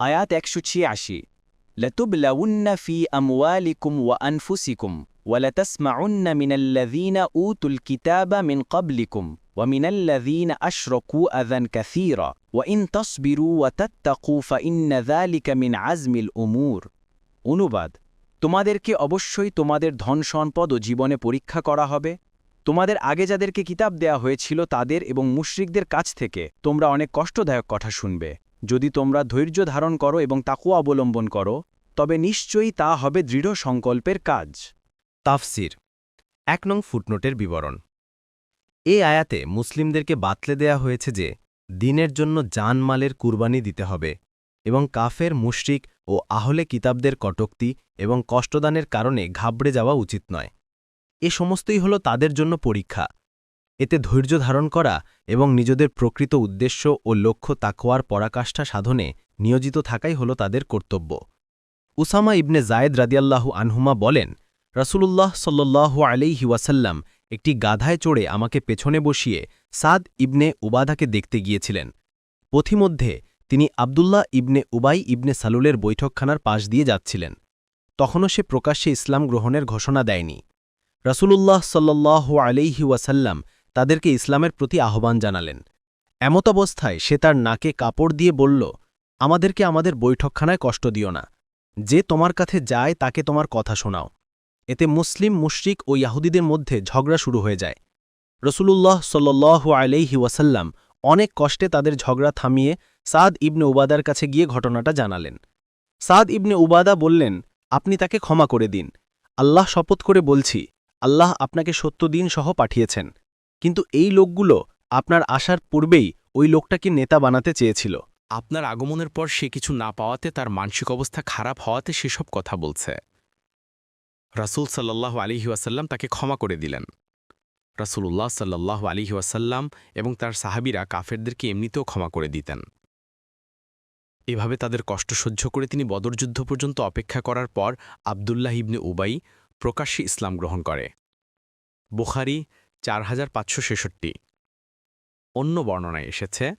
আয়াত একশো ছিয়াশি لتبلون في أموالكم وأنفسكم ولتسمعن من الذين أوتوا الكتاب من قبلكم ومن الذين أشركوا أذى كثيرا وإن تصبروا وتتقوا فإن ذلك من عزم الأمور অনুবাদ তোমাদেরকে অবশ্যই তোমাদের ধন সম্পদ ও জীবনে পরীক্ষা করা হবে তোমাদের আগে যাদেরকে কিতাব দেয়া হয়েছিল তাদের এবং মুশরিকদের কাছ থেকে তোমরা অনেক কষ্টদায়ক কথা শুনবে যদি তোমরা ধৈর্য ধারণ করো এবং তাকুয়া অবলম্বন করো, তবে নিশ্চয়ই তা হবে দৃঢ় সংকল্পের কাজ। তাফসির। এক নং ফুটনোটের বিবরণ। এ আয়াতে মুসলিমদেরকে বাতলে দেয়া হয়েছে যে, দিনের জন্য জানমালের কুরবানি দিতে হবে এবং কাফের, মুশরিক ও আহলে কিতাবদের কটক্তি এবং কষ্টদানের কারণে ঘাবড়ে যাওয়া উচিত নয়। এ সমস্তই হল তাদের জন্য পরীক্ষা। এতে ধৈর্য ধারণ করা এবং নিজেদের প্রকৃত উদ্দেশ্য ও লক্ষ্য তাকোয়ার পরাকাষ্ঠা সাধনে নিয়োজিত থাকাই হল তাদের কর্তব্য। উসামা ইবনে জায়েদ রাদিয়াল্লাহু আনহুমা বলেন, রাসূলুল্লাহ সাল্লাল্লাহু আলাইহি ওয়াসাল্লাম একটি গাধায় চড়ে আমাকে পেছনে বসিয়ে সাদ ইবনে উবাদাকে দেখতে গিয়েছিলেন। পথিমধ্যে তিনি আবদুল্লাহ ইবনে উবাই ইবনে সালুলের বৈঠকখানার পাশ দিয়ে যাচ্ছিলেন। তখনও সে প্রকাশ্যে ইসলাম গ্রহণের ঘোষণা দেয়নি। রাসূলুল্লাহ সাল্লাল্লাহু আলাইহি ওয়াসাল্লাম তাদেরকে ইসলামের প্রতি আহ্বান জানালেন। এমত অবস্থায় সে তার নাকে কাপড় দিয়ে বলল, আমাদেরকে আমাদের বৈঠকখানায় কষ্ট দিও না। যে তোমার কাছে যায় তাকে তোমার কথা শোনাও। এতে মুসলিম, মুশরিক ও ইয়াহুদীদের মধ্যে ঝগড়া শুরু হয়ে যায়। রসুলুল্লাহ সাল্লু আলাইহি ওয়াসাল্লাম অনেক কষ্টে তাদের ঝগড়া থামিয়ে সাদ ইবনে উবাদার কাছে গিয়ে ঘটনাটা জানালেন। সাদ ইবনে উবাদা বললেন, আপনি তাকে ক্ষমা করে দিন। আল্লাহ শপথ করে বলছি, আল্লাহ আপনাকে সত্য দিন সহ পাঠিয়েছেন। কিন্তু এই লোকগুলো আপনার আসার পূর্বেই ওই লোকটাকে নেতা বানাতে চেয়েছিল। আপনার আগমনের পর সে কিছু না পাওয়াতে তার মানসিক অবস্থা খারাপ হওয়াতে সেসব কথা বলছে। রাসূল সাল্লাহ আলিহি ওয়াসাল্লাম তাকে ক্ষমা করে দিলেন। রাসূলুল্লাহ সাল্লাহ আলিহি ওয়াসাল্লাম এবং তার সাহাবিরা কাফেরদেরকে এমনিতেও ক্ষমা করে দিতেন। এভাবে তাদের কষ্ট সহ্য করে তিনি বদরযুদ্ধ পর্যন্ত অপেক্ষা করার পর আবদুল্লাহ ইবনে উবাই প্রকাশ্যে ইসলাম গ্রহণ করে। বুখারি চার হাজার পাঁচশো ছেষট্টি। অন্য বর্ণনায় এসেছে,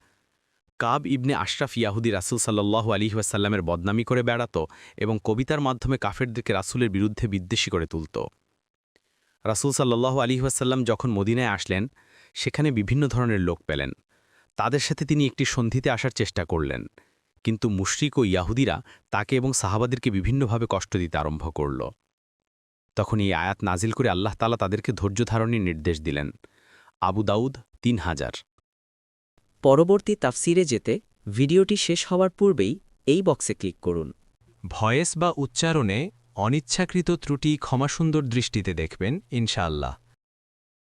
কাব ইবনে আশরাফ ইয়াহুদি রাসুল সাল্লাহ আলিহাসাল্লামের বদনামি করে বেড়াত এবং কবিতার মাধ্যমে কাফেরদেরকে রাসুলের বিরুদ্ধে বিদ্বেষী করে তুলত। রাসুল সাল্লাহ আলিহাসাল্লাম যখন মদিনায় আসলেন, সেখানে বিভিন্ন ধরনের লোক পেলেন। তাদের সাথে তিনি একটি সন্ধিতে আসার চেষ্টা করলেন। কিন্তু মুশরিক ও ইয়াহুদিরা তাকে এবং সাহাবাদেরকে বিভিন্নভাবে কষ্ট দিতে আরম্ভ করল। তখন এই আয়াত নাজিল করে আল্লাহ তালা তাদেরকে ধৈর্য ধারণের নির্দেশ দিলেন। আবু দাউদ তিন হাজার। পরবর্তী তাফসিরে যেতে ভিডিওটি শেষ হওয়ার পূর্বেই এই বক্সে ক্লিক করুন। ভয়েস বা উচ্চারণে অনিচ্ছাকৃত ত্রুটি ক্ষমাসুন্দর দৃষ্টিতে দেখবেন ইনশাআল্লাহ।